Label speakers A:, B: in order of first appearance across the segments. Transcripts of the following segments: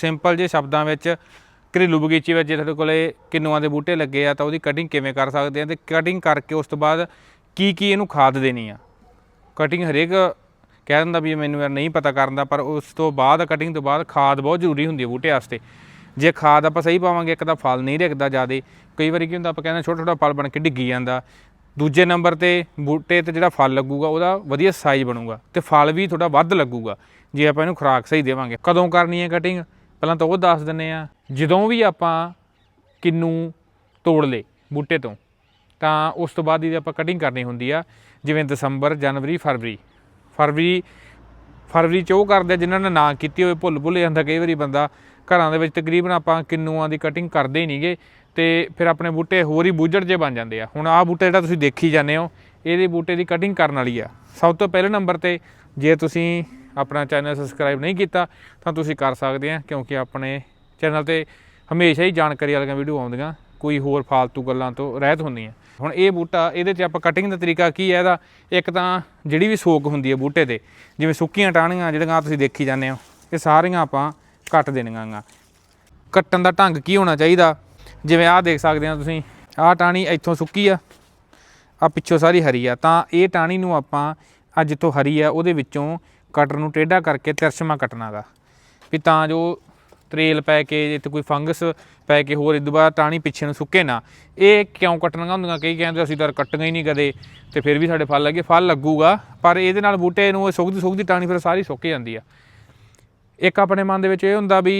A: Simple ਜੇ ਸ਼ਬਦਾਂ ਵਿੱਚ ਘਰੇਲੂ ਬਗੀਚੇ ਵਿੱਚ ਜੇ ਤੁਹਾਡੇ ਕੋਲੇ ਕਿੰਨੂਆਂ ਦੇ ਬੂਟੇ ਲੱਗੇ ਆ ਤਾਂ ਉਹਦੀ ਕਟਿੰਗ ਕਿਵੇਂ ਕਰ ਸਕਦੇ ਆ ਤੇ ਕਟਿੰਗ ਕਰਕੇ ਉਸ ਤੋਂ ਬਾਅਦ ਕੀ ਕੀ ਇਹਨੂੰ ਖਾਦ ਦੇਣੀ ਆ। ਕਟਿੰਗ ਹਰੇਕ ਕਹਿ ਦਿੰਦਾ ਵੀ ਮੈਨੂੰ ਯਾਰ ਨਹੀਂ ਪਤਾ ਕਰਨ ਦਾ, ਪਰ ਉਸ ਤੋਂ ਬਾਅਦ ਕਟਿੰਗ ਤੋਂ ਬਾਅਦ ਖਾਦ ਬਹੁਤ ਜ਼ਰੂਰੀ ਹੁੰਦੀ ਹੈ ਬੂਟੇ ਵਾਸਤੇ। ਜੇ ਖਾਦ ਆਪਾਂ ਸਹੀ ਪਾਵਾਂਗੇ, ਇੱਕ ਤਾਂ ਫਲ ਨਹੀਂ ਰੱਖਦਾ ਜਿਆਦੇ। ਕਈ ਵਾਰੀ ਕੀ ਹੁੰਦਾ, ਆਪਾਂ ਕਹਿੰਦੇ ਛੋਟਾ ਛੋਟਾ ਫਲ ਬਣ ਕੇ ਡਿੱਗੀ ਜਾਂਦਾ। ਦੂਜੇ ਨੰਬਰ ਤੇ ਬੂਟੇ ਤੇ ਜਿਹੜਾ ਫਲ ਲੱਗੂਗਾ, ਉਹਦਾ ਵਧੀਆ ਸਾਈਜ਼ ਬਣੂਗਾ ਤੇ ਫਲ ਵੀ ਥੋੜਾ ਵੱਧ ਲੱਗੂਗਾ। ਜੇ ਆਪਾਂ ਇਹਨੂੰ ਖੁਰਾਕ ਸਹੀ ਦੇਵਾਂਗੇ। ਕਦੋਂ ਕਰਨੀ ਹੈ ਕਟਿੰਗ ਪਹਿਲਾਂ ਤਾਂ ਉਹ ਦੱਸ ਦਿੰਨੇ ਆ ਜਦੋਂ ਵੀ ਆਪਾਂ ਕਿੰਨੂ ਤੋੜ ਲੇ ਬੂਟੇ ਤੋਂ, ਤਾਂ ਉਸ ਤੋਂ ਬਾਅਦ ਇਹਦੀ ਆਪਾਂ ਕਟਿੰਗ ਕਰਨੀ ਹੁੰਦੀ ਆ, ਜਿਵੇਂ ਦਸੰਬਰ, ਜਨਵਰੀ, ਫਰਵਰੀ। ਫਰਵਰੀ ਫਰਵਰੀ ਚ ਉਹ ਕਰਦੇ ਆ ਜਿਨ੍ਹਾਂ ਨੇ ਨਾ ਕੀਤੀ ਹੋਵੇ, ਭੁੱਲ ਭੁੱਲ ਜਾਂਦਾ ਕਈ ਵਾਰੀ ਬੰਦਾ, ਘਰਾਂ ਦੇ ਵਿੱਚ ਤਕਰੀਬਨ ਆਪਾਂ ਕਿੰਨੂਆਂ ਦੀ ਕਟਿੰਗ ਕਰਦੇ ਹੀ ਨਹੀਂਗੇ, ਤੇ ਫਿਰ ਆਪਣੇ ਬੂਟੇ ਹੋਰ ਹੀ ਬੂਝੜ ਜੇ ਬਣ ਜਾਂਦੇ ਆ। ਹੁਣ ਆਹ ਬੂਟਾ ਜਿਹੜਾ ਤੁਸੀਂ ਦੇਖੀ ਜਾਂਦੇ ਹੋ, ਇਹਦੇ ਬੂਟੇ ਦੀ ਕਟਿੰਗ ਕਰਨ ਵਾਲੀ ਆ। ਸਭ ਤੋਂ ਪਹਿਲੇ ਨੰਬਰ ਤੇ, ਜੇ ਤੁਸੀਂ ਆਪਣਾ ਚੈਨਲ ਸਬਸਕ੍ਰਾਈਬ ਨਹੀਂ ਕੀਤਾ ਤਾਂ ਤੁਸੀਂ ਕਰ ਸਕਦੇ ਆ, ਕਿਉਂਕਿ ਆਪਣੇ ਚੈਨਲ ਤੇ ਹਮੇਸ਼ਾ ਹੀ ਜਾਣਕਾਰੀ ਵਾਲੀਆਂ ਵੀਡੀਓ ਆਉਂਦੀਆਂ, ਕੋਈ ਹੋਰ ਫਾਲਤੂ ਗੱਲਾਂ ਤੋਂ ਰਹਿਤ ਹੁੰਦੀਆਂ। ਹੁਣ ਇਹ ਬੂਟਾ, ਇਹਦੇ 'ਚ ਆਪਾਂ ਕਟਿੰਗ ਦਾ ਤਰੀਕਾ ਕੀ ਹੈ ਇਹਦਾ? ਇੱਕ ਤਾਂ ਜਿਹੜੀ ਵੀ ਸੋਕ ਹੁੰਦੀ ਹੈ ਬੂਟੇ ਤੇ, ਜਿਵੇਂ ਸੁੱਕੀਆਂ ਟਾਹਣੀਆਂ, ਜਿਹੜੀਆਂ ਤੁਸੀਂ ਦੇਖੀ ਜਾਂਦੇ ਹੋ, ਇਹ ਸਾਰੀਆਂ ਆਪਾਂ ਕੱਟ ਦੇਣੀਆਂ ਗਾ। ਕੱਟਣ ਦਾ ਢੰਗ ਕੀ ਹੋਣਾ ਚਾਹੀਦਾ? ਜਿਵੇਂ ਆਹ ਦੇਖ ਸਕਦੇ ਹੋ ਤੁਸੀਂ, ਆਹ ਟਾਹਣੀ ਇੱਥੋਂ ਸੁੱਕੀ ਆ ਆ ਪਿੱਛੋਂ ਸਾਰੀ ਹਰੀ ਆ। ਤਾਂ ਇਹ ਟਾਹਣੀ ਨੂੰ ਆਪਾਂ ਅੱਜ ਜਿੱਥੋਂ ਹਰੀ ਆ, ਉਹਦੇ ਵਿੱਚੋਂ ਕਟਰ ਨੂੰ ਟੇਢਾ ਕਰਕੇ ਤਿਰਛਮਾ ਕੱਟਣਾਗਾ ਵੀ ਤਾਂ ਜੋ ਤਰੇਲ ਪੈ ਕੇ ਜੇ ਤੇ ਕੋਈ ਫੰਗਸ ਪੈ ਕੇ ਹੋਰ ਇਦੋਂ ਬਾਅਦ ਟਾਹਣੀ ਪਿੱਛੇ ਨੂੰ ਸੁੱਕੇ ਨਾ, ਇਹ ਕਿਉਂ ਕੱਟਣੀਆਂ ਹੁੰਦੀਆਂ? ਕਈ ਕਹਿੰਦੇ ਅਸੀਂ ਤਾਂ ਕੱਟੀਆਂ ਹੀ ਨਹੀਂ ਕਦੇ, ਤੇ ਫਿਰ ਵੀ ਸਾਡੇ ਫਲ ਲੱਗੇ ਫਲ ਲੱਗੂਗਾ, ਪਰ ਇਹਦੇ ਨਾਲ ਬੂਟੇ ਨੂੰ ਸੁੱਕਦੀ ਸੁੱਕਦੀ ਟਾਹਣੀ ਫਿਰ ਸਾਰੀ ਸੁੱਕ ਜਾਂਦੀ ਆ। ਇੱਕ ਆਪਣੇ ਮਨ ਦੇ ਵਿੱਚ ਇਹ ਹੁੰਦਾ ਵੀ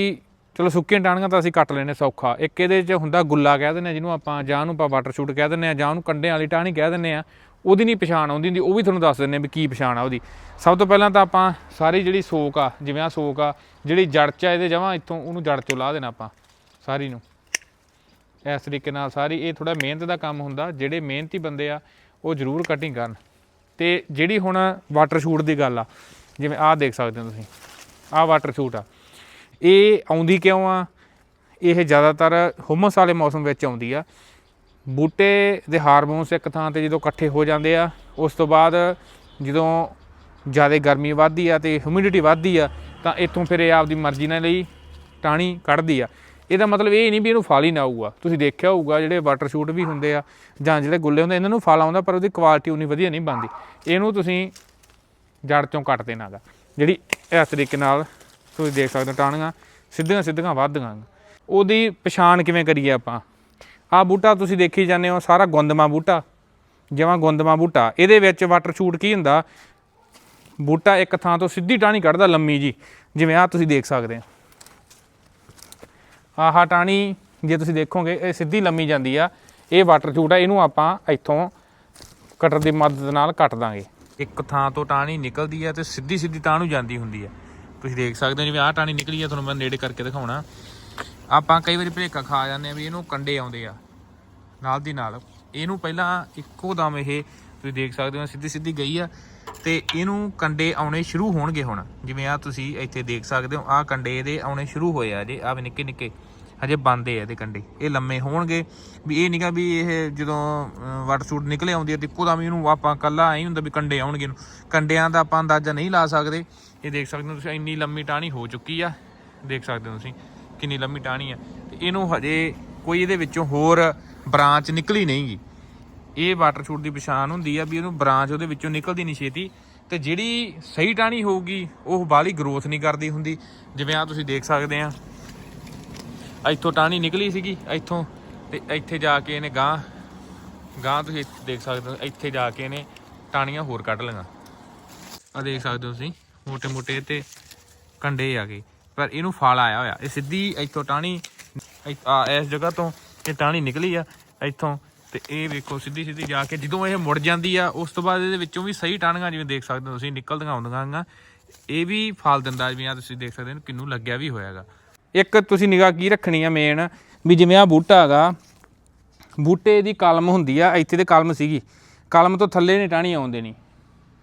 A: ਚਲੋ ਸੁੱਕੀਆਂ ਟਾਹਣੀਆਂ ਤਾਂ ਅਸੀਂ ਕੱਟ ਲੈਨੇ ਸੌਖਾ। ਇੱਕ ਇਹਦੇ 'ਚ ਹੁੰਦਾ ਗੁੱਲਾ ਕਹਿ ਦਿੰਦੇ ਆ ਜਿਹਨੂੰ ਆਪਾਂ ਜਾਂ ਉਹਨੂੰ ਆਪਾਂ ਵਾਟਰ ਸ਼ੂਟ ਕਹਿ ਦਿੰਦੇ ਆ ਜਾਂ ਉਹਨੂੰ ਕੰਡਿਆਂ ਵਾਲੀ ਟਾਹਣੀ ਕਹਿ ਦਿੰਦੇ ਆ ਉਹਦੀ ਨਹੀਂ ਪਛਾਣ ਆਉਂਦੀ ਹੁੰਦੀ, ਉਹ ਵੀ ਤੁਹਾਨੂੰ ਦੱਸ ਦਿੰਦੇ ਵੀ ਕੀ ਪਛਾਣ ਆ ਉਹਦੀ। ਸਭ ਤੋਂ ਪਹਿਲਾਂ ਤਾਂ ਆਪਾਂ ਸਾਰੀ ਜਿਹੜੀ ਸੋਕ ਆ, ਜਿਵੇਂ ਆ ਸੋਕ ਆ, ਜਿਹੜੀ ਜੜ 'ਚ ਆ, ਇਹਦੇ ਜਮਾਂ ਇੱਥੋਂ ਉਹਨੂੰ ਜੜ 'ਚੋਂ ਲਾਹ ਦੇਣਾ ਆਪਾਂ, ਸਾਰੀ ਨੂੰ। ਇਸ ਤਰੀਕੇ ਨਾਲ ਸਾਰੀ, ਇਹ ਥੋੜਾ ਮਿਹਨਤ ਦਾ ਕੰਮ ਹੁੰਦਾ, ਜਿਹੜੇ ਮਿਹਨਤੀ ਬੰਦੇ ਆ, ਉਹ ਜ਼ਰੂਰ ਕਟਿੰਗ ਕਰਨ। ਤੇ ਜਿਹੜੀ ਹੁਣ ਵਾਟਰ ਸ਼ੂਟ ਦੀ ਗੱਲ ਆ, ਜਿਵੇਂ ਆਹ ਦੇਖ ਸਕਦੇ ਹੋ ਤੁਸੀਂ, ਆਹ ਵਾਟਰ ਸ਼ੂਟ ਆ। ਇਹ ਆਉਂਦੀ ਕਿਉਂ ਆ? ਇਹ ਜ਼ਿਆਦਾਤਰ ਹੁਮਸ ਵਾਲੇ ਮੌਸਮ ਵਿੱਚ ਆਉਂਦੀ ਆ। ਬੂਟੇ ਦੇ ਹਾਰਮੋਨਸ ਇੱਕ ਥਾਂ ਤੇ ਜਦੋਂ ਇਕੱਠੇ ਹੋ ਜਾਂਦੇ ਆ, ਉਸ ਤੋਂ ਬਾਅਦ ਜਦੋਂ ਜ਼ਿਆਦਾ ਗਰਮੀ ਵੱਧਦੀ ਆ ਤੇ ਹਿਊਮਿਡਿਟੀ ਵੱਧਦੀ ਆ, ਤਾਂ ਇੱਥੋਂ ਫਿਰ ਇਹ ਆਪਦੀ ਮਰਜ਼ੀ ਨਾਲ ਲਈ ਟਾਣੀ ਕੱਢਦੀ ਆ। ਇਹਦਾ ਮਤਲਬ ਇਹ ਨਹੀਂ ਵੀ ਇਹਨੂੰ ਫਲ ਹੀ ਨਾ ਆਊਗਾ। ਤੁਸੀਂ ਦੇਖਿਆ ਹੋਊਗਾ ਜਿਹੜੇ ਵਾਟਰ ਸ਼ੂਟ ਵੀ ਹੁੰਦੇ ਆ ਜਾਂ ਜਿਹੜੇ ਗੁੱਲੇ ਹੁੰਦੇ ਇਹਨਾਂ ਨੂੰ ਫਲ ਆਉਂਦਾ ਪਰ ਉਹਦੀ ਕੁਆਲਿਟੀ ਉਨੀ ਵਧੀਆ ਨਹੀਂ ਬਣਦੀ। ਇਹਨੂੰ ਤੁਸੀਂ ਜੜ ਚੋਂ ਕੱਟ ਦੇਣਾਗਾ ਜਿਹੜੀ ਇਸ ਤਰੀਕੇ ਨਾਲ ਤੁਸੀਂ ਦੇਖ ਸਕਦੇ ਹੋ ਟਾਹਣੀਆਂ ਸਿੱਧੀਆਂ ਸਿੱਧੀਆਂ ਵੱਧ ਵੱਧਦੀਆਂ ਉਹਦੀ ਪਛਾਣ ਕਿਵੇਂ ਕਰੀਏ ਆਪਾਂ? ਆਹ ਬੂਟਾ ਤੁਸੀਂ ਦੇਖੀ ਜਾਂਦੇ ਹੋ, ਸਾਰਾ ਗੁੰਦਮਾ ਬੂਟਾ ਜਿਵੇਂ ਗੁੰਦਮਾ ਬੂਟਾ। ਇਹਦੇ ਵਿੱਚ ਵਾਟਰ ਸ਼ੂਟ ਕੀ ਹੁੰਦਾ? ਬੂਟਾ ਇੱਕ ਥਾਂ ਤੋਂ ਸਿੱਧੀ ਟਾਹਣੀ ਕੱਢਦਾ ਲੰਮੀ ਜੀ, ਜਿਵੇਂ ਆਹ ਤੁਸੀਂ ਦੇਖ ਸਕਦੇ ਹੋ। ਆਹ ਟਾਹਣੀ ਜੇ ਤੁਸੀਂ ਦੇਖੋਗੇ, ਇਹ ਸਿੱਧੀ ਲੰਮੀ ਜਾਂਦੀ ਆ। ਇਹ ਵਾਟਰ ਸ਼ੂਟ ਆ, ਇਹਨੂੰ ਆਪਾਂ ਇੱਥੋਂ ਕਟਰ ਦੀ ਮਦਦ ਨਾਲ ਕੱਟ ਦਾਂਗੇ। ਇੱਕ ਥਾਂ ਤੋਂ ਟਾਹਣੀ ਨਿਕਲਦੀ ਆ ਤੇ ਸਿੱਧੀ ਸਿੱਧੀ ਟਾਹ ਨੂੰ ਜਾਂਦੀ ਹੁੰਦੀ ਆ। ਤੁਸੀਂ ਦੇਖ ਸਕਦੇ ਹੋ, ਜਿਵੇਂ ਆਹ ਟਾਹਣੀ ਨਿਕਲੀ ਆ, ਤੁਹਾਨੂੰ ਮੈਂ ਨੇੜੇ ਕਰਕੇ ਦਿਖਾਉਣਾ। ਆਪਾਂ ਕਈ ਵਾਰੀ ਭਲੇਖਾ ਖਾ ਜਾਂਦੇ ਆ ਵੀ ਇਹਨੂੰ ਕੰਡੇ ਆਉਂਦੇ ਆ, ਨਾਲ ਦੀ ਨਾਲ। ਇਹਨੂੰ ਪਹਿਲਾਂ ਇੱਕੋ ਦਮ ਇਹ ਤੁਸੀਂ ਦੇਖ ਸਕਦੇ ਹੋ, ਸਿੱਧੀ ਸਿੱਧੀ ਗਈ ਆ। ਤੇ ਇਹਨੂੰ ਕੰਡੇ ਆਉਣੇ ਸ਼ੁਰੂ ਹੋਣਗੇ ਹੁਣ। ਜਿਵੇਂ ਆ ਤੁਸੀਂ ਇੱਥੇ ਦੇਖ ਸਕਦੇ ਹੋ, ਆਹ ਕੰਡੇ ਇਹਦੇ ਆਉਣੇ ਸ਼ੁਰੂ ਹੋਏ ਆ ਜੇ ਆ ਵੀ ਨਿੱਕੇ ਨਿੱਕੇ, ਹਜੇ ਬੰਦੇ ਆ ਇਹਦੇ ਕੰਡੇ। ਇਹ ਲੰਮੇ ਹੋਣਗੇ। ਵੀ ਇਹ ਨਹੀਂਗਾ ਵੀ ਇਹ ਜਦੋਂ ਵਾਟਰ ਸ਼ੂਟ ਨਿਕਲੇ ਆਉਂਦੀ ਹੈ ਤੇ ਇੱਕੋ ਦਮ ਇਹਨੂੰ ਆਪਾਂ ਕੱਲਾ ਐਂ ਹੁੰਦਾ ਵੀ ਕੰਡੇ ਆਉਣਗੇ ਇਹਨੂੰ। ਕੰਡਿਆਂ ਦਾ ਆਪਾਂ ਅੰਦਾਜ਼ਾ ਨਹੀਂ ਲਾ ਸਕਦੇ। ਇਹ ਦੇਖ ਸਕਦੇ ਹੋ ਤੁਸੀਂ, ਇੰਨੀ ਲੰਮੀ ਟਾਹਣੀ ਹੋ ਚੁੱਕੀ ਆ। ਦੇਖ ਸਕਦੇ ਹੋ ਤੁਸੀਂ। ਕਿੰਨੀ ਲੰਮੀ ਟਾਹਣੀ ਆ, ਤੇ ਇਹਨੂੰ ਹਜੇ ਕੋਈ ਇਹਦੇ ਵਿੱਚੋਂ ਹੋਰ ਬ੍ਰਾਂਚ ਨਿਕਲੀ ਨਹੀਂ ਨਹੀਂਗੀ। ਇਹ ਵਾਟਰ ਸ਼ੂਟ ਦੀ ਪਛਾਣ ਹੁੰਦੀ ਆ ਵੀ ਇਹਨੂੰ ਬ੍ਰਾਂਚ ਉਹਦੇ ਵਿੱਚੋਂ ਨਿਕਲਦੀ ਨਹੀਂ ਛੇਤੀ, ਤੇ ਜਿਹੜੀ ਸਹੀ ਟਾਣੀ ਹੋਊਗੀ, ਉਹ ਬਾਲੀ ਗਰੋਥ ਨਹੀਂ ਕਰਦੀ ਹੁੰਦੀ। ਜਿਵੇਂ ਆ ਤੁਸੀਂ ਦੇਖ ਸਕਦੇ ਆ, ਇੱਥੋਂ ਟਾਣੀ ਨਿਕਲੀ ਸੀਗੀ, ਇੱਥੋਂ, ਤੇ ਇੱਥੇ ਜਾ ਕੇ ਇਹਨੇ ਗਾਂ ਗਾਂ ਤੁਸੀਂ ਇੱਥੇ ਦੇਖ ਸਕਦੇ ਹੋ, ਇੱਥੇ ਜਾ ਕੇ ਇਹਨੇ ਟਾਣੀਆਂ ਹੋਰ ਕੱਢ ਲਈਆਂ। ਆ ਦੇਖ ਸਕਦੇ ਹੋ ਤੁਸੀਂ ਮੋਟੇ ਮੋਟੇ ਤੇ ਕੰਡੇ ਆ ਗਏ। ਪਰ ਇਹਨੂੰ ਫਲ ਆਇਆ ਹੋਇਆ। ਇਹ ਸਿੱਧੀ ਇੱਥੋਂ ਟਾਹਣੀ ਆ, ਇਸ ਜਗ੍ਹਾ ਤੋਂ ਇਹ ਟਾਹਣੀ ਨਿਕਲੀ ਆ ਇੱਥੋਂ। ਤੇ ਇਹ ਵੇਖੋ, ਸਿੱਧੀ ਸਿੱਧੀ ਜਾ ਕੇ ਜਦੋਂ ਇਹ ਮੁੜ ਜਾਂਦੀ ਆ, ਉਸ ਤੋਂ ਬਾਅਦ ਇਹਦੇ ਵਿੱਚੋਂ ਵੀ ਸਹੀ ਟਾਹਣੀਆਂ ਜਿਵੇਂ ਦੇਖ ਸਕਦੇ ਹੋ ਤੁਸੀਂ, ਨਿਕਲਦੀਆਂ ਆਉਂਦੀਆਂ ਗਾ ਇਹ ਵੀ ਫਲ ਦਿੰਦਾ ਜਿਵੇਂ ਆ, ਤੁਸੀਂ ਦੇਖ ਸਕਦੇ ਹੋ ਕਿੰਨੂੰ ਲੱਗਿਆ ਵੀ ਹੋਇਆਗਾ। ਇੱਕ ਤੁਸੀਂ ਨਿਗਾਹ ਕੀ ਰੱਖਣੀ ਆ ਮੇਨ ਵੀ ਜਿਵੇਂ ਆ ਬੂਟਾ ਹੈਗਾ, ਬੂਟੇ ਦੀ ਕਲਮ ਹੁੰਦੀ ਆ, ਇੱਥੇ ਤੇ ਕਲਮ ਸੀਗੀ। ਕਲਮ ਤੋਂ ਥੱਲੇ ਨਹੀਂ ਟਾਹਣੀ, ਆਉਂਦੇ ਨਹੀਂ।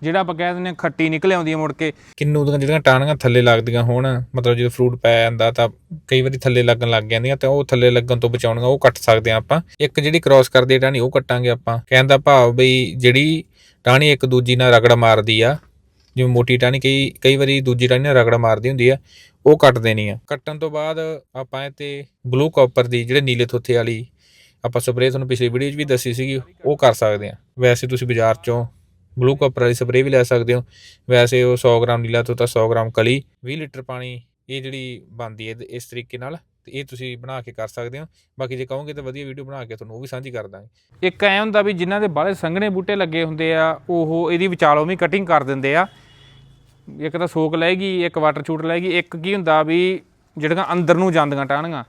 A: ਜਿਹੜਾ ਆਪਾਂ ਕਹਿ ਦਿੰਦੇ ਹਾਂ ਖੱਟੀ ਨਿਕਲ ਆਉਂਦੀ ਹੈ ਮੁੜ ਕੇ। ਕਿੰਨੂ ਦੀਆਂ ਜਿਹੜੀਆਂ ਟਾਹਣੀਆਂ ਥੱਲੇ ਲੱਗਦੀਆਂ ਹੋਣ, ਮਤਲਬ ਜਦੋਂ ਫਰੂਟ ਪੈ ਜਾਂਦਾ ਤਾਂ ਕਈ ਵਾਰੀ ਥੱਲੇ ਲੱਗਣ ਲੱਗ ਜਾਂਦੀਆਂ ਤੇ ਉਹ ਥੱਲੇ ਲੱਗਣ ਤੋਂ ਬਚਾਉਣੀਆਂ ਉਹ ਕੱਟ ਸਕਦੇ ਆ ਆਪਾਂ। ਇੱਕ ਜਿਹੜੀ ਕ੍ਰਾਸ ਕਰਦੀ ਟਾਹਣੀ ਉਹ ਕੱਟਾਂਗੇ ਆਪਾਂ। ਕਹਿਣ ਦਾ ਭਾਵ ਬਈ ਜਿਹੜੀ ਟਾਹਣੀ ਇੱਕ ਦੂਜੀ ਨਾਲ ਰਗੜ ਮਾਰਦੀ ਆ, ਜਿਵੇਂ ਮੋਟੀ ਟਾਹਣੀ ਕਈ ਕਈ ਵਾਰੀ ਦੂਜੀ ਟਾਹਣੀ ਨਾਲ ਰਗੜ ਮਾਰਦੀ ਹੁੰਦੀ ਆ, ਉਹ ਕੱਟ ਦੇਣੀ ਆ। ਕੱਟਣ ਤੋਂ ਬਾਅਦ ਆਪਾਂ ਇਹ ਤੇ ਬਲੂ ਕਾਪਰ ਦੀ ਜਿਹੜੇ ਨੀਲੇ ਥੋਥੇ ਵਾਲੀ ਆਪਾਂ ਸਪਰੇਅ ਤੁਹਾਨੂੰ ਪਿਛਲੀ ਵੀਡੀਓ 'ਚ ਵੀ ਦੱਸੀ ਸੀਗੀ, ਉਹ ਕਰ ਸਕਦੇ ਆ ਵੈਸੇ ਤੁਸੀਂ ਬਾਜ਼ਾਰ 'ਚੋਂ ਬਲੂ ਕਾਪਰ ਵਾਲੀ ਸਪਰੇਅ ਵੀ ਲੈ ਸਕਦੇ ਹੋ। ਵੈਸੇ ਉਹ 100 ਗ੍ਰਾਮ ਨੀਲਾ ਤੋਂ ਤਾਂ 100 ਗ੍ਰਾਮ ਕਲੀ 20 ਲੀਟਰ ਪਾਣੀ, ਇਹ ਜਿਹੜੀ ਬਣਦੀ ਹੈ ਇਸ ਤਰੀਕੇ ਨਾਲ, ਤੇ ਇਹ ਤੁਸੀਂ ਬਣਾ ਕੇ ਕਰ ਸਕਦੇ ਹੋ। ਬਾਕੀ ਜੇ ਕਹੋਗੇ ਤਾਂ ਵਧੀਆ ਵੀਡੀਓ ਬਣਾ ਕੇ ਤੁਹਾਨੂੰ ਉਹ ਵੀ ਸਾਂਝੀ ਕਰ ਦਾਂਗੇ। ਇੱਕ ਐ ਹੁੰਦਾ ਵੀ ਜਿਨ੍ਹਾਂ ਦੇ ਬਾਹਲੇ ਸੰਘਣੇ ਬੂਟੇ ਲੱਗੇ ਹੁੰਦੇ ਆ, ਉਹ ਇਹਦੀ ਵਿਚਾਲੋਂ ਵੀ ਕਟਿੰਗ ਕਰ ਦਿੰਦੇ ਆ। ਇੱਕ ਤਾਂ ਸੋਕ ਲੈਗੀ ਇੱਕ ਵਾਟਰ ਸ਼ੂਟ ਲੈਗੀ ਇੱਕ ਕੀ ਹੁੰਦਾ ਵੀ ਜਿਹੜੀਆਂ ਅੰਦਰ ਨੂੰ ਜਾਂਦੀਆਂ ਟਾਹਣੀਆਂ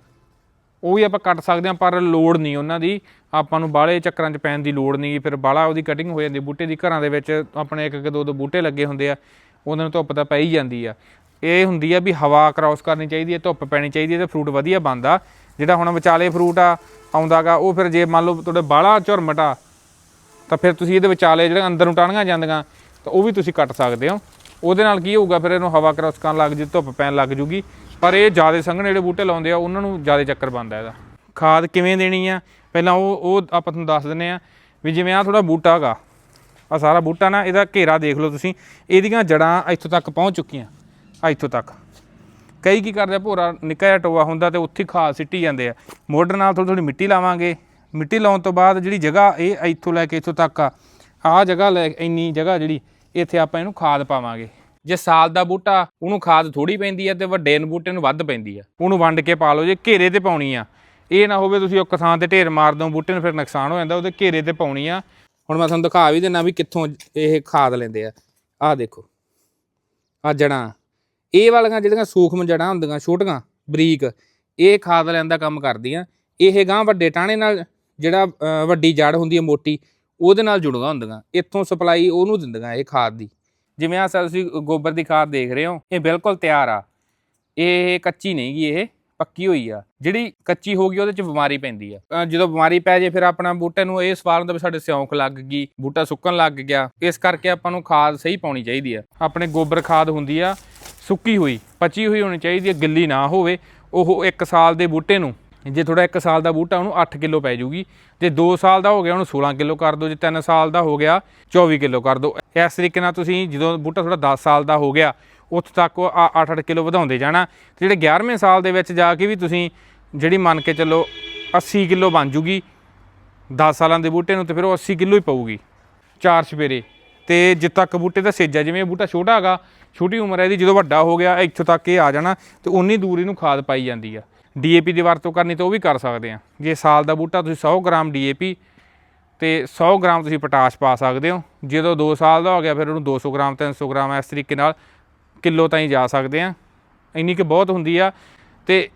A: ਉਹ ਵੀ ਆਪਾਂ ਕੱਟ ਸਕਦੇ ਹਾਂ, ਪਰ ਲੋੜ ਨਹੀਂ ਉਹਨਾਂ ਦੀ। ਆਪਾਂ ਨੂੰ ਬਾਹਲੇ ਚੱਕਰਾਂ 'ਚ ਪੈਣ ਦੀ ਲੋੜ ਨਹੀਂ। ਫਿਰ ਬਾਹਲਾ ਉਹਦੀ ਕਟਿੰਗ ਹੋ ਜਾਂਦੀ ਬੂਟੇ ਦੀ ਘਰਾਂ ਦੇ ਵਿੱਚ ਆਪਣੇ ਇੱਕ ਇੱਕ ਦੋ ਦੋ ਬੂਟੇ ਲੱਗੇ ਹੁੰਦੇ ਆ, ਉਹਨਾਂ ਨੂੰ ਧੁੱਪ ਤਾਂ ਪੈ ਹੀ ਜਾਂਦੀ ਆ। ਇਹ ਹੁੰਦੀ ਆ ਵੀ ਹਵਾ ਕ੍ਰਾਸ ਕਰਨੀ ਚਾਹੀਦੀ ਹੈ, ਧੁੱਪ ਪੈਣੀ ਚਾਹੀਦੀ ਹੈ ਤੇ ਫਰੂਟ ਵਧੀਆ ਬਣਦਾ। ਜਿਹੜਾ ਹੁਣ ਵਿਚਾਲੇ ਫਰੂਟ ਆ ਆਉਂਦਾਗਾ ਉਹ ਫਿਰ ਜੇ ਮੰਨ ਲਓ ਤੁਹਾਡੇ ਬਾਹਲਾ ਝੁਰਮਟ ਆ, ਤਾਂ ਫਿਰ ਤੁਸੀਂ ਇਹਦੇ ਵਿਚਾਲੇ ਜਿਹੜੇ ਅੰਦਰ ਨੂੰ ਟਾਹਣੀਆਂ ਜਾਂਦੀਆਂ, ਤਾਂ ਉਹ ਵੀ ਤੁਸੀਂ ਕੱਟ ਸਕਦੇ ਹੋ। ਉਹਦੇ ਨਾਲ ਕੀ ਹੋਊਗਾ, ਫਿਰ ਇਹਨੂੰ ਹਵਾ ਕ੍ਰਾਸ ਕਰਨ ਲੱਗ ਜੂ, ਧੁੱਪ ਪੈਣ ਲੱਗ ਜੂਗੀ। ਪਰ ਇਹ ਜ਼ਿਆਦਾ ਸੰਘਣੇ ਜਿਹੜੇ ਬੂਟੇ ਲਾਉਂਦੇ ਆ, ਉਹਨਾਂ ਨੂੰ ਜ਼ਿਆਦਾ ਚੱਕਰ ਪੈਂਦਾ ਇਹਦਾ। ਖਾਦ ਕਿਵੇਂ ਦੇਣੀ ਆ? ਪਹਿਲਾਂ ਉਹ ਉਹ ਆਪਾਂ ਤੁਹਾਨੂੰ ਦੱਸ ਦਿੰਨੇ ਆ ਵੀ ਜਿਵੇਂ ਆ ਥੋੜਾ ਬੂਟਾ ਹੈਗਾ ਆ ਸਾਰਾ ਬੂਟਾ ਨਾ ਇਹਦਾ ਘੇਰਾ ਦੇਖ ਲਓ ਤੁਸੀਂ, ਇਹਦੀਆਂ ਜੜਾਂ ਇੱਥੋਂ ਤੱਕ ਪਹੁੰਚ ਚੁੱਕੀਆਂ ਆ ਇੱਥੋਂ ਤੱਕ। ਕਈ ਕੀ ਕਰਦੇ ਆ, ਭੋਰਾ ਨਿੱਕਾ ਜਿਹਾ ਟੋਆ ਹੁੰਦਾ ਤੇ ਉੱਥੇ ਖਾਦ ਸਿੱਟੀ ਜਾਂਦੇ ਆ। ਮੋਢੇ ਨਾਲ ਥੋੜੀ ਥੋੜੀ ਮਿੱਟੀ ਲਾਵਾਂਗੇ। ਮਿੱਟੀ ਲਾਉਣ ਤੋਂ ਬਾਅਦ ਜਿਹੜੀ ਜਗ੍ਹਾ ਇਹ ਇੱਥੋਂ ਲੈ ਕੇ ਇੱਥੋਂ ਤੱਕ ਆ, ਆਹ ਜਗ੍ਹਾ ਲੈ ਇੰਨੀ ਜਗ੍ਹਾ ਜਿਹੜੀ, ਇੱਥੇ ਆਪਾਂ ਇਹਨੂੰ ਖਾਦ ਪਾਵਾਂਗੇ। ਜੇ ਸਾਲ ਦਾ ਬੂਟਾ ਉਹਨੂੰ ਖਾਦ ਥੋੜੀ ਪੈਂਦੀ ਆ ਤੇ ਵੱਡੇ ਬੂਟੇ ਨੂੰ ਵੱਧ ਪੈਂਦੀ ਆ। ਉਹਨੂੰ ਵੰਡ ਕੇ ਪਾ ਲਓ, ਜੇ ਘੇਰੇ ਤੇ ਪਾਉਣੀ ਆ। ਇਹ ਨਾ ਹੋਵੇ ਤੁਸੀਂ ਇੱਕ ਥਾਂ ਤੇ ਢੇਰ ਮਾਰ ਦੋ ਬੂਟੇ ਨੂੰ ਫਿਰ ਨੁਕਸਾਨ ਹੋ ਜਾਂਦਾ, ਉਹਦੇ ਘੇਰੇ ਤੇ ਪਾਉਣੀ ਆ। ਹੁਣ ਮੈਂ ਤੁਹਾਨੂੰ ਦਿਖਾ ਵੀ ਦਿੰਨਾ ਵੀ ਕਿੱਥੋਂ ਇਹ ਖਾਦ ਲੈਂਦੇ ਆ। ਆਹ ਦੇਖੋ ਆ ਜੜਾਂ ਇਹ ਵਾਲੀਆਂ ਜਿਹੜੀਆਂ ਸੂਖਮ ਜੜਾਂ ਹੁੰਦੀਆਂ, ਛੋਟੀਆਂ, ਬਰੀਕ, ਇਹ ਖਾਦ ਲੈਣ ਦਾ ਕੰਮ ਕਰਦੀਆਂ। ਇਹ ਗਾਂ ਵੱਡੇ ਟਾਣੇ ਨਾਲ ਜਿਹੜਾ ਵੱਡੀ ਜੜ ਹੁੰਦੀ ਹੈ ਮੋਟੀ, ਉਹਦੇ ਨਾਲ ਜੁੜੀਆਂ ਹੁੰਦੀਆਂ। ਇੱਥੋਂ ਸਪਲਾਈ ਉਹਨੂੰ ਦਿੰਦੀਆਂ ਇਹ ਖਾਦ ਦੀ। ਜਿਵੇਂ ਆ ਤੁਸੀਂ ਗੋਬਰ ਦੀ ਖਾਦ ਦੇਖ ਰਹੇ ਹੋ, ਇਹ ਬਿਲਕੁਲ ਤਿਆਰ ਆ। ਇਹ ਕੱਚੀ ਨਹੀਂ ਗੀ ਇਹ, ਪੱਕੀ ਹੋਈ ਆ। ਜਿਹੜੀ ਕੱਚੀ ਹੋ ਗਈ, ਉਹਦੇ ਚ ਬਿਮਾਰੀ ਪੈਂਦੀ ਆ। ਜਦੋਂ ਬਿਮਾਰੀ ਪੈ ਜੇ, ਫਿਰ ਆਪਣਾ ਬੂਟੇ ਨੂੰ ਇਹ ਸਵਾਲ ਹੁੰਦਾ ਵੀ ਸਾਡੇ ਸਿਉਂਕ ਲੱਗ ਗਈ, ਬੂਟਾ ਸੁੱਕਣ ਲੱਗ ਗਿਆ। ਇਸ ਕਰਕੇ ਆਪਾਂ ਨੂੰ ਖਾਦ ਸਹੀ ਪਾਉਣੀ ਚਾਹੀਦੀ ਆ। ਆਪਣੇ ਗੋਬਰ ਖਾਦ ਹੁੰਦੀ ਆ, ਸੁੱਕੀ ਹੋਈ, ਪਚੀ ਹੋਈ ਹੋਣੀ ਚਾਹੀਦੀ ਹੈ ਗਿੱਲੀ ਨਾ ਹੋਵੇ, ਉਹ 1 ਸਾਲ ਦੇ ਬੂਟੇ ਨੂੰ ਜੇ ਥੋੜਾ 1 ਸਾਲ ਦਾ ਬੂਟਾ ਉਹਨੂੰ 8 ਕਿਲੋ ਪੈ ਜੂਗੀ, ਜੇ 2 ਸਾਲ ਦਾ ਹੋ ਗਿਆ ਉਹਨੂੰ 16 ਕਿਲੋ ਕਰ ਦਿਓ, ਜੇ 3 ਸਾਲ ਦਾ ਹੋ ਗਿਆ 24 ਕਿਲੋ ਕਰ ਦਿਓ। ਇਸ ਤਰੀਕੇ ਨਾਲ ਤੁਸੀਂ ਜਦੋਂ ਬੂਟਾ ਥੋੜਾ 10 ਸਾਲ ਦਾ ਹੋ ਗਿਆ, ਉੱਥੋਂ ਤੱਕ ਉਹ 8-8 ਕਿਲੋ ਵਧਾਉਂਦੇ ਜਾਣਾ। ਤੇ ਜਿਹੜੇ 11ਵੇਂ ਸਾਲ ਦੇ ਵਿੱਚ ਜਾ ਕੇ ਵੀ ਤੁਸੀਂ ਜਿਹੜੀ ਮੰਨ ਕੇ ਚੱਲੋ 80 ਕਿਲੋ ਬਣ ਜੂਗੀ 10 ਸਾਲਾਂ ਦੇ ਬੂਟੇ ਨੂੰ ਤੇ ਫਿਰ ਉਹ 80 ਕਿਲੋ ਹੀ ਪਊਗੀ ਚਾਰ ਸਵੇਰੇ ਤੇ ਜਿੱਦ ਤੱਕ ਬੂਟੇ ਦਾ ਸੇਜਾ, ਜਿਵੇਂ ਇਹ ਬੂਟਾ ਛੋਟਾ ਹੈਗਾ, ਛੋਟੀ ਉਮਰ ਹੈ ਇਹਦੀ, ਜਦੋਂ ਵੱਡਾ ਹੋ ਗਿਆ, ਇੱਥੋਂ ਤੱਕ ਇਹ ਆ ਜਾਣਾ ਤੇ ਉਨੀ ਦੂਰ ਇਹਨੂੰ ਖਾਦ ਪਾਈ ਜਾਂਦੀ ਆ। ਡੀਏਪੀ ਦੀ ਵਰਤੋਂ ਕਰਨੀ ਤਾਂ ਉਹ ਵੀ ਕਰ ਸਕਦੇ ਆ। ਜੇ ਸਾਲ ਦਾ ਬੂਟਾ ਤੁਸੀਂ 100 ਗ੍ਰਾਮ ਡੀਏਪੀ ਤੇ 100 ਗ੍ਰਾਮ ਤੁਸੀਂ ਪੋਟਾਸ਼ ਪਾ ਸਕਦੇ ਹੋ। ਜਦੋਂ 2 ਸਾਲ ਦਾ ਹੋ ਗਿਆ, ਫਿਰ ਉਹਨੂੰ 200 ਗ੍ਰਾਮ 300 ਗ੍ਰਾਮ ਇਸ ਤਰੀਕੇ ਨਾਲ ਕਿਲੋ ਤਾਈਂ ਜਾ ਸਕਦੇ ਆ। ਇੰਨੀ ਕਿ ਬਹੁਤ ਹੁੰਦੀ ਆ ਤੇ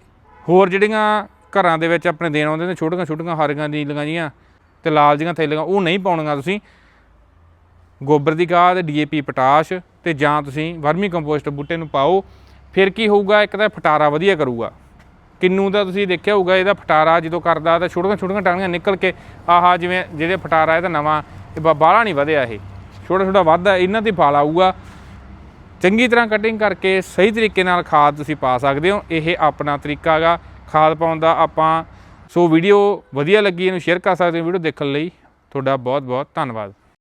A: ਹੋਰ ਜਿਹੜੀਆਂ ਘਰਾਂ ਦੇ ਵਿੱਚ ਆਪਣੇ ਦੇਣ ਆਉਂਦੇ ਨੇ, ਛੋਟੀਆਂ ਛੋਟੀਆਂ ਹਰੀਆਂ ਨੀਲੀਆਂ ਜੀਆਂ ਤੇ ਲਾਲ ਜੀਆਂ ਥੈਲੀਆਂ, ਉਹ ਨਹੀਂ ਪਾਉਣੀਆਂ ਤੁਸੀਂ। ਗੋਬਰ ਦੀ ਖਾਦ, ਡੀਏਪੀ, ਪੋਟਾਸ਼ ਤੇ ਜਾਂ ਤੁਸੀਂ ਵਰਮੀ ਕੰਪੋਸਟ ਬੂਟੇ ਨੂੰ ਪਾਓ। ਫਿਰ ਕੀ ਹੋਊਗਾ, ਇੱਕ ਤਾਂ ਫਟਾਰਾ ਵਧੀਆ ਕਰੂਗਾ। ਕਿੰਨੂ ਦਾ ਤੁਸੀਂ ਦੇਖਿਆ ਹੋਊਗਾ, ਇਹਦਾ ਫਟਾਰਾ ਜਦੋਂ ਕਰਦਾ ਤਾਂ ਛੋਟੀਆਂ ਛੋਟੀਆਂ ਟਾਹਣੀਆਂ ਨਿਕਲ ਕੇ ਆਹਾ ਜਿਵੇਂ ਜਿਹੜੇ ਫਟਾਰਾ ਇਹਦਾ ਨਵਾਂ, ਇਹ ਬਾ- ਬਾਹਲਾ ਨਹੀਂ ਵਧਿਆ ਇਹ। ਛੋਟਾ ਛੋਟਾ ਵੱਧਦਾ ਇਹਨਾਂ ਤੇ ਫਲ ਆਊਗਾ। ਚੰਗੀ ਤਰ੍ਹਾਂ ਕਟਿੰਗ ਕਰਕੇ ਸਹੀ ਤਰੀਕੇ ਨਾਲ ਖਾਦ ਤੁਸੀਂ ਪਾ ਸਕਦੇ ਹੋ, ਇਹ ਆਪਣਾ ਤਰੀਕਾ ਹੈਗਾ। ਖਾਦ ਪਾਉਣ ਦਾ ਆਪਾਂ, ਸੋ ਵੀਡੀਓ ਵਧੀਆ ਲੱਗੀ, ਇਹਨੂੰ ਸ਼ੇਅਰ ਕਰ ਸਕਦੇ ਹੋ ਵੀਡੀਓ ਦੇਖਣ ਲਈ। ਤੁਹਾਡਾ ਬਹੁਤ ਬਹੁਤ ਧੰਨਵਾਦ।